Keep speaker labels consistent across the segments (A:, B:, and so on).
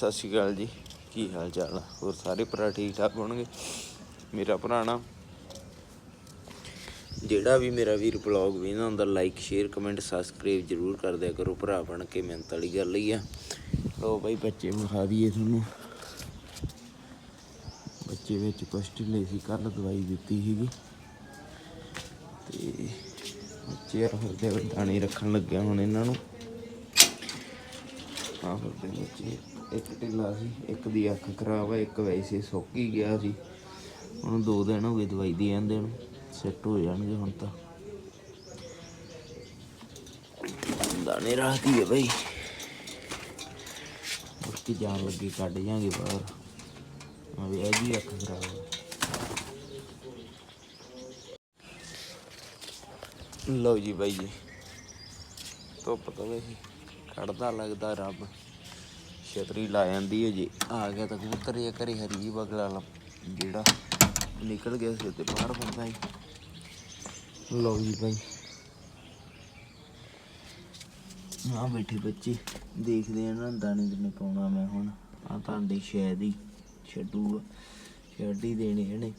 A: ਸਤਿ ਸ਼੍ਰੀ ਅਕਾਲ ਜੀ। ਕੀ ਹਾਲ ਚਾਲ ਆ? ਹੋਰ ਸਾਰੇ ਭਰਾ ਠੀਕ ਠਾਕ ਹੋਣਗੇ? ਮੇਰਾ ਭਰਾ ਨਾ, ਜਿਹੜਾ ਵੀ ਮੇਰਾ ਵੀਰ ਬਲੌਗ ਵੇਖਦਾ ਹੁੰਦਾ ਲਾਈਕ ਸ਼ੇਅਰ ਕਮੈਂਟ ਸਬਸਕ੍ਰਾਈਬ ਜਰੂਰ ਕਰ ਦਿਆ ਕਰੋ ਭਰਾ ਬਣ ਕੇ, ਮਿਹਨਤ ਵਾਲੀ ਗੱਲ ਹੀ ਆ। ਲੋ ਬਾਈ ਬੱਚੇ ਵਿਖਾ ਦਈਏ ਤੁਹਾਨੂੰ। ਬੱਚੇ ਵਿੱਚ ਕੁਸ਼ਟ ਲਈ ਸੀ ਕੱਲ ਦਵਾਈ ਦਿੱਤੀ ਸੀਗੀ। ਤੇ ਬੱਚੇ ਆ ਫਿਰਦੇ ਦਾਣੇ ਰੱਖਣ ਲੱਗਿਆ ਹੁਣ ਇਹਨਾਂ ਨੂੰ। ਆ ਫਿਰਦੇ ਬੱਚੇ। ਇੱਕ ਢਿੱਲਾ ਸੀ, ਇੱਕ ਦੀ ਅੱਖ ਖਰਾਬ ਆ, ਇੱਕ ਵੈਸੇ ਸੁੱਕ ਹੀ ਗਿਆ ਸੀ। ਹੁਣ ਦੋ ਦਿਨ ਹੋ ਗਏ ਦਵਾਈ ਦੀ ਜਾਂਦੇ ਨੂੰ ਸੈੱਟ ਹੋ ਜਾਣਗੇ ਹੁਣ ਤਾਂ। ਦਾਣੇ ਰਾਹਤੀ ਹੈ ਬਈ। ਮੁਰਕੀ ਜਾਣ ਲੱਗੀ, ਕੱਢ ਜਾਾਂਗੇ ਬਾਹਰ। ਆ ਵੀ ਇਹ ਜੀ ਅੱਖ ਖਰਾਬ ਲਓ ਜੀ ਬਾਈ ਜੀ, ਧੁੱਪ ਤਾਂ ਵੇ ਕੱਢਦਾ ਲੱਗਦਾ ਰੱਬ। ਛਤਰੀ ਲਾ ਜਾਂਦੀ ਹੈ ਜੀ। ਆ ਗਿਆ ਤਾਂ ਕਬੂਤਰ ਇਹ ਕਰੇ ਹਰੀ ਬਗਲਾ ਲਾ ਜਿਹੜਾ ਨਿਕਲ ਗਿਆ ਸੀ ਤੇ ਬਾਹਰ ਬੰਦਾ ਹੀ ਲਓ ਜੀ ਬਾਈ। ਆ ਬੈਠੇ ਬੱਚੇ। ਦੇਖਦੇ ਆ ਨਾ ਦਾਣੇ ਜਿੰਨੇ ਪਾਉਣਾ ਮੈਂ ਹੁਣ। ਆ ਤੁਹਾਡੇ ਸ਼ਾਇਦ ਹੀ ਛੱਡੂਗਾ। ਛੱਡ ਹੀ ਦੇਣੇ ਇਹਨੇ।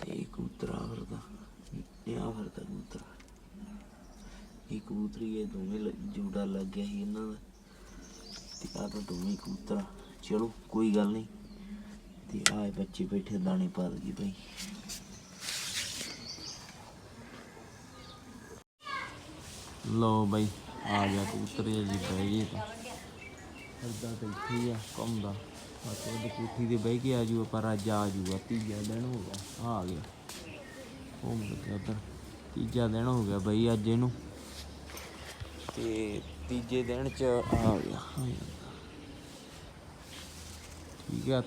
A: ਤੇ ਕਬੂਤਰਾ ਫਿਰਦਾ। ਇਹ ਆ ਫਿਰਦਾ ਕਬੂਤਰ। ਇਹ ਕਬੂਤਰੀ ਇਹ ਦੋਵੇਂ ਜੂੜਾ ਲੱਗ ਗਿਆ ਸੀ ਇਹਨਾਂ ਦਾ। ਤੇ ਆ ਤਾਂ ਦੋਵੇਂ ਕਬੂਤਰ, ਚਲੋ ਕੋਈ ਗੱਲ ਨਹੀਂ। ਤੇ ਆਏ ਬੱਚੇ ਬੈਠੇ ਦਾਣੇ ਪਾ ਦਈਏ ਭਾਈ ਲੋ ਬਾਈ, ਆ ਗਿਆ ਕਬੂਤਰ ਜੀ ਬਹਿ ਗਏ ਤਾਂ। ਅੱਧਾ ਤਾਂ ਇੱਥੇ ਆ ਘੁੰਮਦਾ ਆ ਤੇ ਕੋਠੀ ਤੇ ਬਹਿ ਕੇ ਆ ਜੂਗਾ, ਪਰ ਅੱਜ ਆ ਜੂਗਾ, ਤੀਜਾ ਦਿਨ ਹੋ ਗਿਆ, ਆ ਗਿਆ। ਉਹ ਮੁੜ ਗਿਆ ਤੀਜਾ ਦਿਨ ਹੋ ਗਿਆ ਬਈ ਅੱਜ ਇਹਨੂੰ। ਤੇ ਤੀਜੇ ਦਿਨ ਚ ਆ ਗਿਆ। ਠੀਕ ਆ।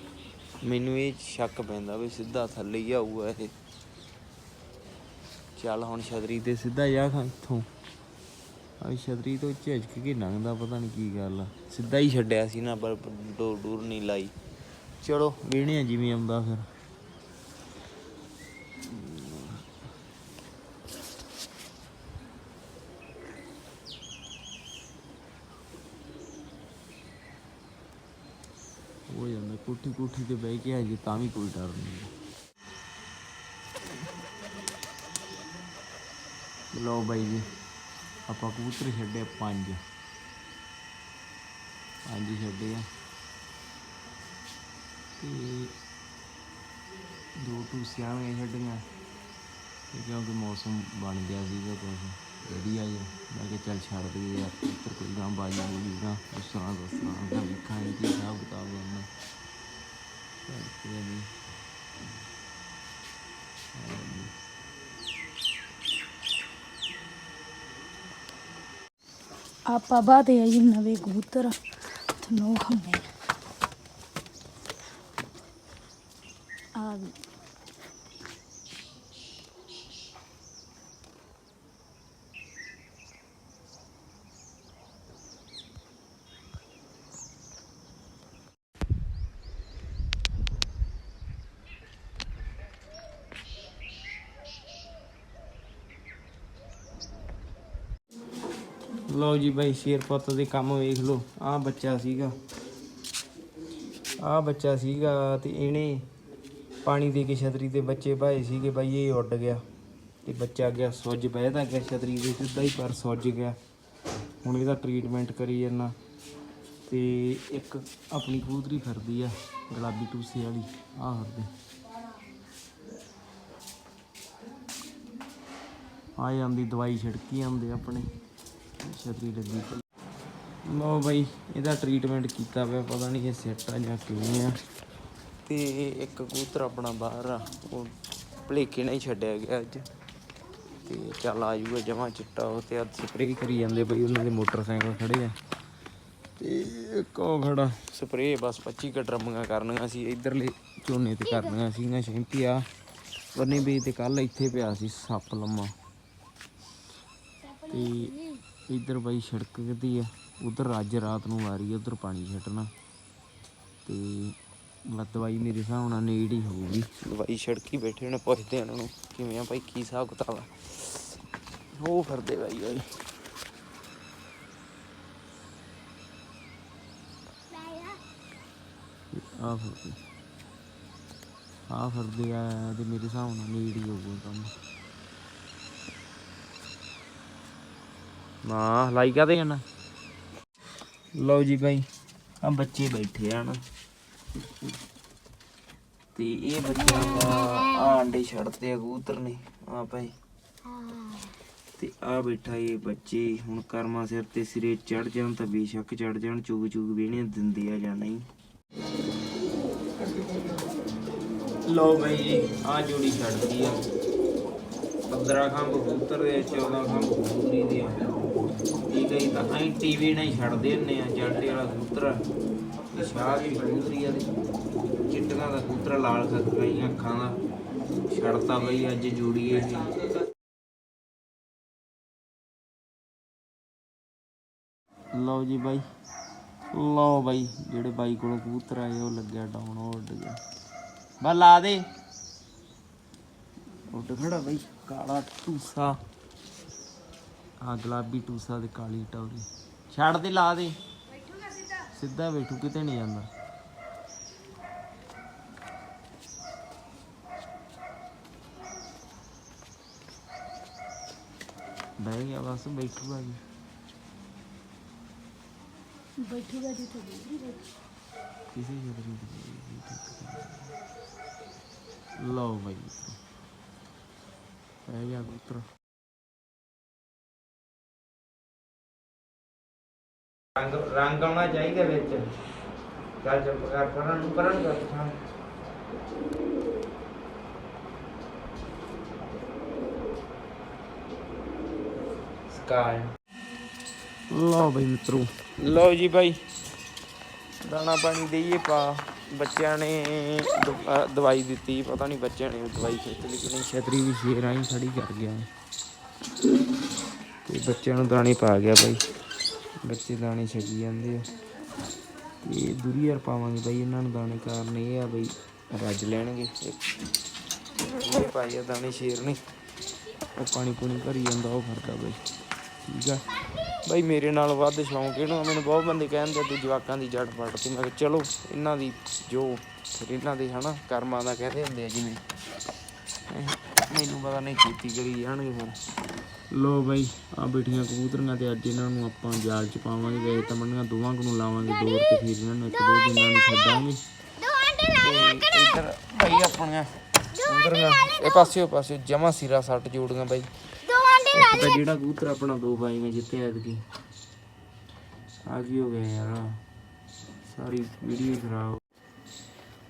A: ਮੈਨੂੰ ਇਹ ਸ਼ੱਕ ਪੈਂਦਾ ਵੀ ਸਿੱਧਾ ਥੱਲੇ ਹੀ ਆਊਗਾ ਇਹ। ਚੱਲ ਹੁਣ ਛਤਰੀ ਤੇ ਸਿੱਧਾ ਜਾ ਖਾਂ ਇੱਥੋਂ। ਆ ਛਤਰੀ ਤੋਂ ਝਿਜਕ ਕੇ ਲੰਘਦਾ ਪਤਾ ਨਹੀਂ ਕੀ ਗੱਲ ਆ। ਸਿੱਧਾ ਹੀ ਛੱਡਿਆ ਸੀ ਨਾ ਪਰ ਡੋਰ ਡੂਰ ਨਹੀਂ ਲਾਈ। ਚਲੋ ਵੇਹਣੇ ਆ ਜਿਵੇਂ ਆਉਂਦਾ ਫਿਰ ਹੋ ਜਾਂਦਾ ਕੋਠੀ ਕੋਠੀ ਤੇ ਬਹਿ ਕੇ ਆ ਜੇ ਤਾਂ ਵੀ ਕੋਈ ਡਰ ਨਹੀਂ। ਲਓ ਬਾਈ ਜੀ, ਆਪਾਂ ਕਬੂਤਰ ਛੱਡੇ ਪੰਜ। ਪੰਜ ਛੱਡੇ ਆ। ਤੇ ਦੋ ਟੂਸੀਆਂ ਵੀ ਛੱਡੀਆਂ ਕਿਉਂਕਿ ਮੌਸਮ ਬਣ ਗਿਆ ਸੀਗਾ ਕੁਛ ਵਧੀਆ ਜਿਹਾ ਮੈਂ ਕਿਹਾ ਚੱਲ ਛੱਡ ਦਈਏ ਯਾਰ, ਕਬੂਤਰ ਕੋਈ ਗਾਂ ਬਾਜੀ ਹੋਈ ਨਾ ਦੱਸਣਾ ਦੱਸਣਾ ਉਹਦਾ ਵੇਖਾਂ ਕੀ ਹਿਸਾਬ ਕਿਤਾਬ ਕਰਨਾ
B: ਆਪਾਂ ਬਾਦੇ ਆਈ ਨਵੇਂ ਕਬੂਤਰ ਤੁਹਾਨੂੰ ਖੰਨੇ ਆ ਗਏ।
A: ਲਓ ਜੀ ਬਾਈ ਸ਼ੇਰ ਪੁੱਤ ਦੇ ਕੰਮ ਵੇਖ ਲਓ। ਆਹ ਬੱਚਾ ਸੀਗਾ। ਆਹ ਬੱਚਾ ਸੀਗਾ ਤੇ ਇਹਨੇ ਪਾਣੀ ਦੇ ਕੇ ਛਤਰੀ ਤੇ ਬੱਚੇ ਭਾਏ ਸੀਗੇ। ਬਾਈ ਇਹ ਉੱਡ ਗਿਆ ਤੇ ਬੱਚਾ ਗਿਆ ਸੁੱਜ ਬਹਿਦਾ ਗਿਆ ਛਤਰੀ ਦੇ ਸਿੱਧਾ ਹੀ ਪਰ ਸੁੱਜ ਗਿਆ। ਹੁਣ ਇਹਦਾ ਟ੍ਰੀਟਮੈਂਟ ਕਰੀ ਜਾਂਦਾ। ਤੇ ਇੱਕ ਆਪਣੀ ਕਬੂਤਰੀ ਫਿਰਦੀ ਆ, ਗੁਲਾਬੀ ਟੂਸੇ ਵਾਲੀ। ਆਹ ਫਿਰਦੇ। ਆ ਜਾਂਦੀ ਦਵਾਈ ਛਿੜਕੀ ਜਾਂਦੇ ਆਪਣੇ। ਛਤਰੀ ਲੱਗੀ ਪਈ। ਲਓ ਬਾਈ, ਇਹਦਾ ਟ੍ਰੀਟਮੈਂਟ ਕੀਤਾ ਪਿਆ, ਪਤਾ ਨਹੀਂ ਇਹ ਸੈੱਟ ਆ ਜਾਂ ਕਿਵੇਂ ਆ। ਤੇ ਇੱਕ ਕਬੂਤਰ ਆਪਣਾ ਬਾਹਰ ਆ, ਉਹ ਭਲੇਖੇ ਨਾਲ ਹੀ ਛੱਡਿਆ ਗਿਆ ਅੱਜ। ਤੇ ਚੱਲ ਆ ਜੂਗਾ ਜਮਾ ਚਿੱਟਾ, ਉਹ ਤੇ ਅੱਜ ਸਪਰੇਅ ਕਰੀ ਜਾਂਦੇ ਬਈ, ਉਹਨਾਂ ਦੇ ਮੋਟਰਸਾਈਕਲ ਖੜੇ ਆ। ਤੇ ਇੱਕ ਉਹ ਖੜਾ ਸਪਰੇਅ ਬਸ 25 ਕੁ ਡਰਮੀਆਂ ਕਰਨੀਆਂ ਸੀ, ਇਧਰਲੇ ਝੋਨੇ ਤੇ ਕਰਨੀਆਂ ਸੀਗੀਆਂ ਸ਼ੈਂਪੀ ਆ ਬੰਨੇ ਵੀ ਤੇ ਕੱਲ ਇੱਥੇ ਪਿਆ ਸੀ, ਸੱਪ ਲੰਮਾ। ਤੇ ਇੱਧਰ ਬਾਈ ਸੜਕ ਦੀ ਆ? ਉਧਰ ਅੱਜ ਰਾਤ ਨੂੰ ਆ ਰਹੀ ਹੈ ਉਧਰ ਪਾਣੀ ਛੱਡਣਾ। ਤੇ ਲ ਦਵਾਈ ਮੇਰੇ ਹਿਸਾਬ ਨਾਲ ਨੇੜ ਹੀ ਹੋਊਗੀ। ਦਵਾਈ ਛੜਕੀ ਬੈਠੇ ਨੇ ਪੁੱਛਦੇ ਇਹਨਾਂ ਨੂੰ ਕਿਵੇਂ ਆ ਭਾਈ ਕੀ ਹਿਸਾਬ ਕਿਤਾਬ ਆ? ਉਹ ਫਿਰਦੇ ਬਾਈ ਓਏ। ਆ ਫਿਰਦੇ। ਆ ਫਿਰਦੇ ਆ ਤੇ ਮੇਰੇ ਹਿਸਾਬ ਨਾਲ ਨੀਡ ਹੀ ਹੋਊਗਾ ਕੰਮ। ਨਾ ਹਲਾਈ ਕਾਦੇ ਜਾਣਾ ਲਓ ਜੀ ਭਾਈ ਆ ਬੱਚੇ ਬੈਠੇ ਆ ਨਾ। ਤੇ ਇਹ ਬੱਚਿਆਂ ਦਾ ਆ ਅੰਡੇ ਛੱਡਦੇ ਆ ਕਬੂਤਰ ਨੇ ਆ ਭਾਈ। ਤੇ ਆ ਬੈਠਾ ਇਹ ਬੱਚੇ, ਹੁਣ ਕਰਮਾ ਸਿਰ ਤੇ ਸਿਰੇ ਚੜ ਜਾਣ ਤਾਂ ਬੇਸ਼ੱਕ ਚੜ ਜਾਣ ਚੁਗ ਚੁਗ ਵੇਣੇ ਦਿੰਦੇ ਆ ਜਾਂ ਨਹੀਂ। ਲੋ ਬਈ ਆ ਜੋੜੀ ਛੱਡਦੀ ਆ। 15 ਖੰਭ ਕਬੂਤਰ ਦੇ 14 ਖੰਭ ਕਬੂਤਰੀ ਦੇ ਠੀਕ ਹੈ ਜੀ, ਤਾਂ ਅਸੀਂ ਟੀਵੀ ਨਾਲ ਛੱਡਦੇ ਹੁੰਨੇ ਆ ਜਲਟੇ ਵਾਲਾ ਕਬੂਤਰ ਸ਼ਾਹ ਦੀ ਕਬੂਤਰੀ ਆ ਚਿੱਟੀਆਂ ਦਾ ਕਬੂਤਰ ਲਾਲ ਖੱਖਾਈਆਂ ਅੱਖਾਂ ਦਾ। ਛੱਡਤਾ ਬਈ ਅੱਜ ਜੋੜੀ ਲਓ ਜੀ ਬਾਈ ਲਓ ਬਾਈ ਜਿਹੜੇ ਬਾਈ ਕੋਲ ਕਬੂਤਰ ਆਏ ਉਹ ਲੱਗਿਆ ਡਾਊਨ ਉਹ ਉੱਡ ਗਿਆ ਬਾ ਲਾ ਦੇ। ਉੱਡ ਖੜਾ ਬਾਈ। ਕਾਲਾ ਟੂਸਾ। ਆ ਗੁਲਾਬੀ ਟੂਸਾ ਤੇ ਕਾਲੀ ਟੌਰੀ ਛੱਡ ਦੇ ਲਾ ਦੇ। ਸਿੱਧਾ ਬੈਠੂ ਕਿਤੇ ਨਹੀਂ ਜਾਂਦਾ। ਬਹਿ ਗਿਆ ਬਸ ਬੈਠੂਗਾ ਜੀ।
B: ਬੈਠੂਗਾ ਜਿੱਥੇ ਬੈਠੀ।
A: ਕਿਸੇ ਜਗ੍ਹਾ ਤੇ। ਲਓ ਬਾਈ। ਪੈ ਗਿਆ ਕਬੂਤਰ ਰੰਗ ਰੰਗ ਆਉਣਾ ਚਾਹੀਦਾ ਵਿੱਚ। ਚੱਲ ਚੱਲ ਕਰ ਪਰਨ ਨੂੰ ਪਰਨ ਕਰ ਹਾਂ। ਸਕਾਈ ਲਓ ਬਈ ਮਿੱਤਰੋ। ਲਓ ਜੀ ਬਾਈ। ਦਾਣਾ ਪਾਣੀ ਦੇਈਏ ਪਾ। ਬੱਚਿਆਂ ਨੇ ਦਵਾਈ ਦਿੱਤੀ, ਪਤਾ ਨਹੀਂ ਬੱਚਿਆਂ ਨੇ ਦਵਾਈ ਖਿੱਚ ਲਈ ਕਿ ਨਹੀਂ। ਛਤਰੀ ਵੀ ਸ਼ੇਰ ਆਈ ਖੜੀ ਕਰ ਗਿਆ। ਤੇ ਬੱਚਿਆਂ ਨੂੰ ਦਾਣੇ ਪਾ ਗਿਆ ਬਾਈ। ਬੱਚੇ ਦਾਣੇ ਛਕੀ ਜਾਂਦੇ ਆ। ਤੇ ਦੂਰੀ ਯਾਰ ਪਾਵਾਂਗੇ ਬਾਈ, ਇਹਨਾਂ ਨੂੰ ਦਾਣੇ ਕਾਰਨ ਇਹ ਆ ਬਈ, ਰੱਜ ਲੈਣਗੇ। ਇਹ ਪਾਈ ਆ, ਦਾਣੇ ਸ਼ੇਰ ਨੇ। ਉਹ ਪਾਣੀ ਪੂਣੀ ਭਰੀ ਜਾਂਦਾ, ਉਹ ਫਿਰਦਾ ਬਾਈ। ਠੀਕ ਆ। ਬਾਈ ਮੇਰੇ ਨਾਲ ਵੱਧ ਸ਼ੌਂਕ ਇਹਨੂੰ। ਮੈਨੂੰ ਬਹੁਤ ਬੰਦੇ ਕਹਿੰਦੇ ਤੂੰ ਜਵਾਕਾਂ ਦੀ ਜੜ ਪੜ ਤੇ ਮੈਂ ਕਿਹਾ ਚਲੋ ਇਹਨਾਂ ਦੀ ਜੋ ਇਹਨਾਂ ਦੇ ਹਨਾ ਕਰਮਾਂ ਦਾ ਕਹਦੇ ਹੁੰਦੇ ਆ ਜਿਵੇਂ। ਮੈਨੂੰ ਪਤਾ ਨਹੀਂ ਕੀਤੀ ਕਰੀ ਜਾਣਗੇ ਫਿਰ ਲੋ ਬਾਈ ਆ ਬੈਠੀਆਂ ਕਬੂਤਰੀਆਂ ਤੇ ਅੱਜ ਇਹਨਾਂ ਨੂੰ ਆਪਾਂ ਜਾਲ ਚ ਪਾਵਾਂਗੇ ਵੇਖ ਤਾਂ ਮੰਡੀਆਂ ਦੋਵਾਂ ਨੂੰ ਲਾਵਾਂਗੇ ਦੋ ਤੇ ਫਿਰ ਇਹਨਾਂ ਨੂੰ ਇੱਕ ਦੋ ਦਿਨਾਂ ਨੂੰ ਛੱਡਾਂਗੇ। ਇੱਧਰ ਆਪਣੀਆਂ ਕਬੂਤਰੀਆਂ। ਇਹ ਪਾਸਿਓ ਪਾਸਿਓ ਜਮਾ ਸਿਰਾ ਸੱਟ ਜੋੜੀਆਂ ਬਾਈ। ਤਾਂ ਜਿਹੜਾ ਕਬੂਤਰ ਆਪਣਾ ਦੋ ਬਾਈ ਮੈਂ ਜਿੱਤੇ ਐਤਕੀ। ਆ ਕੀ ਹੋ ਗਿਆ ਯਾਰ? ਸਾਰੀ ਵੀਡੀਓ ਖਰਾਬ।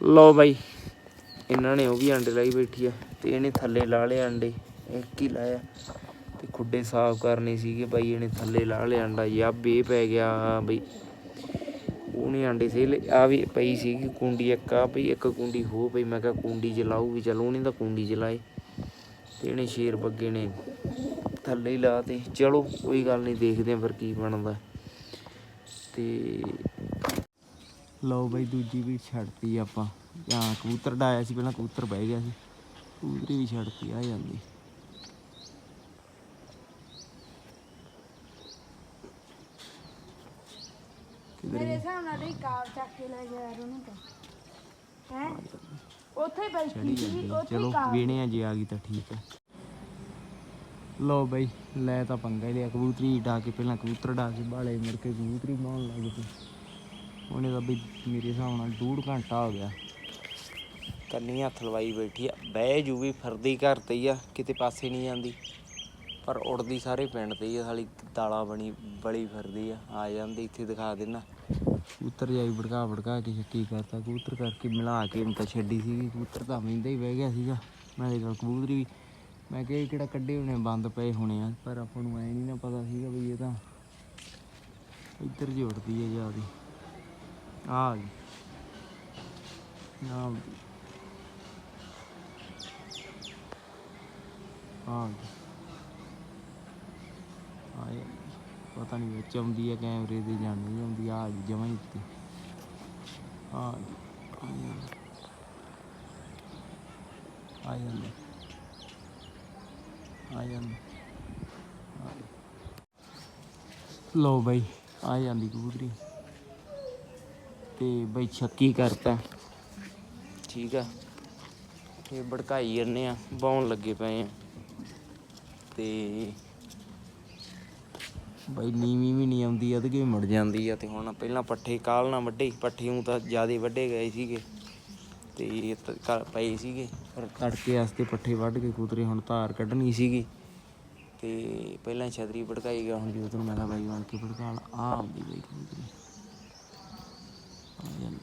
A: ਲਓ ਬਾਈ ਇਹਨਾਂ ਨੇ ਉਹ ਵੀ ਅੰਡੇ ਲਾਈ ਬੈਠੀ ਆ ਤੇ ਇਹਨੇ ਥੱਲੇ ਲਾ ਲਏ ਅੰਡੇ। ਇੱਕ ਹੀ ਲਾਇਆ? ਤੇ ਖੁੱਡੇ ਸਾਫ਼ ਕਰਨੇ ਸੀਗੇ ਬਾਈ ਇਹਨੇ ਥੱਲੇ ਲਾ ਲਿਆ ਅੰਡਾ। ਯੱਬ ਇਹ ਪੈ ਗਿਆ ਬਈ। ਉਹਨੇ ਆਂਡੇ ਸੇ ਆ ਵੀ ਪਈ ਸੀਗੀ ਕੁੰਡੀ ਇੱਕ ਆ ਪਈ ਇੱਕ ਕੁੰਡੀ ਹੋ ਪਈ। ਮੈਂ ਕਿਹਾ ਕੁੰਡੀ ਚ ਲਾਊ ਵੀ ਚਲੋ ਉਹਨੇ ਤਾਂ ਕੁੰਡੀ ਚ ਲਾਏ ਤੇ ਇਹਨੇ ਸ਼ੇਰ ਬੱਗੇ ਨੇ ਥੱਲੇ ਹੀ ਲਾ ਤੇ। ਚਲੋ ਕੋਈ ਗੱਲ ਨਹੀਂ ਦੇਖਦੇ ਆਂ ਫਿਰ ਕੀ ਬਣਦਾ। ਤੇ ਲਓ ਬਈ ਦੂਜੀ ਵੀ ਛੱਡਤੀ ਆਪਾਂ। ਜਾਂ ਕਬੂਤਰ ਡਾਇਆ ਸੀ ਪਹਿਲਾਂ ਕਬੂਤਰ ਬਹਿ ਗਿਆ ਸੀ। ਕਬੂਤਰੀ ਵੀ ਛੱਡਤੀ ਆ ਜਾਂਦੀ।
B: ਮੇਰੇ ਹਿਸਾਬ ਨਾਲ ਕਾਰ ਚੱਕ ਕੇ ਲੈ ਗਿਆ ਯਾਰ ਉਹਨੂੰ ਤਾਂ। ਹੈ? ਉੱਥੇ ਬੈਠੀ ਸੀ
A: ਆ।
B: ਉੱਥੇ
A: ਚਲੋ ਵੇਣੇ ਆ ਜੇ ਆ ਗਈ ਤਾਂ ਠੀਕ ਹੈ। ਲਓ ਬਈ ਲੈ ਤਾਂ ਪੰਗਾ ਹੀ ਲਿਆ ਕਬੂਤਰੀ ਡਾ ਕੇ ਪਹਿਲਾਂ ਕਬੂਤਰ ਡਾ ਕੇ ਬਾਲੇ ਮੁੜ ਕੇ ਕਬੂਤਰੀ ਮਾਉਣ ਲੱਗ ਪਈ ਉਹਨੇ ਤਾਂ ਬਈ ਮੇਰੇ ਹਿਸਾਬ ਨਾਲ ਡੂਢ ਘੰਟਾ ਹੋ ਗਿਆ। ਕੰਨੀ ਹੱਥ ਲਵਾਈ ਬੈਠੀ ਆ ਬਹਿ ਜੂ ਵੀ ਫਿਰਦੀ ਘਰ ਤੇ ਹੀ ਆ ਕਿਤੇ ਪਾਸੇ ਨਹੀਂ ਜਾਂਦੀ। ਪਰ ਉੜਦੀ ਸਾਰੇ ਪਿੰਡ ਤੇ ਹੀ ਆ ਸਾਲੀ ਦਾਲਾ ਬਣੀ ਬੜੀ ਫਿਰਦੀ ਆ ਆ ਜਾਂਦੀ ਇੱਥੇ ਦਿਖਾ ਦੇਣਾ ਕਬੂਤਰ ਜਾਈ ਭੜਕਾ ਭੜਕਾ ਕੇ ਛੱਕੀ ਕਰਤਾ ਕਬੂਤਰ ਕਰਕੇ ਮਿਲਾ ਕੇ ਹੁਣ ਤਾਂ ਛੱਡੀ ਸੀਗੀ ਕਬੂਤਰ ਤਾਂ ਮਿੰਦਾ ਹੀ ਬਹਿ ਗਿਆ ਸੀਗਾ। ਮੈਂ ਦੇ ਕਬੂਤਰੀ ਵੀ ਮੈਂ ਕਿਹਾ ਇਹ ਕਿਹੜਾ ਕੱਢੇ ਹੋਣੇ ਬੰਦ ਪਏ ਹੋਣੇ ਆ, ਪਰ ਆਪਾਂ ਨੂੰ ਐ ਨਹੀਂ ਨਾ ਪਤਾ ਸੀਗਾ ਵੀ ਇਹ ਤਾਂ ਇੱਧਰ ਜੀ ਉੱਡਦੀ ਹੈ ਜਿਆਦੀ ਆ ਗਈ। ਆ ਆ ਗਈ। ਆਏ ਪਤਾ ਨਹੀਂ ਵਿੱਚ ਆਉਂਦੀ ਹੈ ਕੈਮਰੇ ਦੇ ਜਾਂ ਨਹੀਂ ਆਉਂਦੀ ਆ ਗਈ ਜਮਾਂ ਹੀ ਉੱਤੇ। ਆ ਗਈ। ਆ ਜਾਂਦੀ ਆ ਜਾਂਦੀ। ਆ ਜਾਂਦੀ। ਆ ਬਈ, ਆ ਜਾਂਦੀ ਕਬੂਤਰੀ। ਤੇ ਬਈ ਛੱਕੀ ਕਰਤਾ। ਠੀਕ ਆ। ਇਹ ਭੜਕਾਈ ਜਾਂਦੇ ਆ ਬਾਉਣ ਲੱਗੇ ਪਏ ਆ। ਤੇ ਬਈ ਨੀਵੀਂ ਵੀ ਨਹੀਂ ਆਉਂਦੀ ਉਹਦੇ ਵੀ ਮੁੜ ਜਾਂਦੀ ਆ। ਤੇ ਹੁਣ ਪਹਿਲਾਂ ਪੱਠੇ ਕਾਲ ਨਾ ਵੱਡੇ ਪੱਠੇ ਨੂੰ ਤਾਂ ਜਿਆਦੇ ਵੱਡੇ ਗਏ ਸੀਗੇ। ਤੇ ਇਹ ਪਏ ਸੀਗੇ। ਪਰ ਤੜਕੇ ਵਾਸਤੇ ਪੱਠੇ ਵੱਢ ਕੇ ਕੂਤਰੇ ਹੁਣ ਧਾਰ ਕੱਢਣੀ ਸੀਗੀ। ਤੇ ਪਹਿਲਾਂ ਛਤਰੀ ਭੜਕਾਈ ਗਿਆ, ਹੁਣ ਜਦੋਂ ਮੈਂ ਕਿਹਾ ਬਾਈ ਬਣ ਕੇ ਭੜਕਾ ਲਾ? ਆ ਆਉਂਦੀ ਬਾਈ ਕਬੂਤਰੀ ਆ ਜਾਂਦੀ।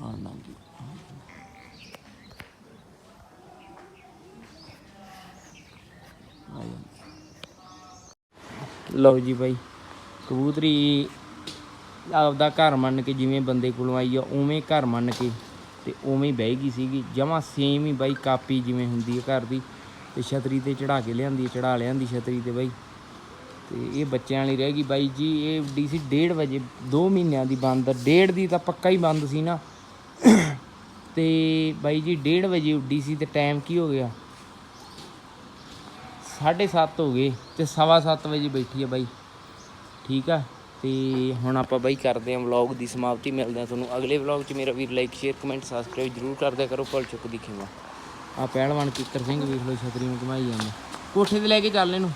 A: ਆ ਨੰਗੀ ਲਓ ਜੀ ਬਾਈ, ਕਬੂਤਰੀ ਆਪਦਾ ਘਰ ਮੰਨ ਕੇ ਜਿਵੇਂ ਬੰਦੇ ਕੋਲੋਂ ਆਈ ਆ, ਉਵੇਂ ਘਰ ਮੰਨ ਕੇ ਤੇ ਉਵੇਂ ਹੀ ਬਹਿ ਗਈ ਸੀਗੀ। ਜਮਾ ਸੇਮ ਹੀ ਬਾਈ, ਕਾਪੀ ਜਿਵੇਂ ਹੁੰਦੀ ਹੈ ਘਰ ਦੀ। ਤੇ ਛਤਰੀ ਤੇ ਚੜਾ ਕੇ ਲਿਆਂਦੀ ਚੜਾ ਲਿਆਂਦੀ ਛਤਰੀ ਤੇ ਬਾਈ। ਤੇ ਇਹ ਬੱਚਿਆਂ ਵਾਲੀ ਰਹਿ ਗਈ ਬਾਈ ਜੀ, ਇਹ ਉੱਡੀ ਸੀ 1:30 ਵਜੇ 2 ਮਹੀਨਿਆਂ ਦੀ ਬੰਦ ਡੇਢ ਦੀ ਤਾਂ ਪੱਕਾ ਹੀ ਬੰਦ ਸੀ ਨਾ। ਤੇ ਬਾਈ ਜੀ 1:30 ਵਜੇ ਉੱਡੀ ਸੀ ਤੇ ਟਾਈਮ ਕੀ ਹੋ ਗਿਆ? 7:30 ਹੋ ਗਏ ਤੇ 7:30 ਵਜੇ ਬੈਠੀ ਆ ਬਾਈ। ਠੀਕ ਆ? ਤੇ ਹੁਣ ਆਪਾਂ ਬਾਈ ਕਰਦੇ ਹਾਂ ਵਲੌਗ ਦੀ ਸਮਾਪਤੀ, ਮਿਲਦੇ ਹਾਂ ਤੁਹਾਨੂੰ ਅਗਲੇ ਵਲੌਗ 'ਚ। ਮੇਰਾ ਵੀਰ ਲਾਈਕ ਸ਼ੇਅਰ ਕਮੈਂਟ ਸਬਸਕ੍ਰਾਈਬ ਜਰੂਰ ਕਰਦਿਆ ਕਰੋ, ਭਲ ਚੁੱਕ ਦਿਖੇਗਾ ਆ ਪਹਿਲਵਾਨ ਕਿੱਕਰ ਸਿੰਘ ਵੀਰ ਲਓ ਛਤਰੀ ਨੂੰ ਘੁਮਾਈ ਜਾਂਦਾ। ਕੋਠੇ ਤੇ ਲੈ ਕੇ ਚੱਲ ਇਹਨੂੰ।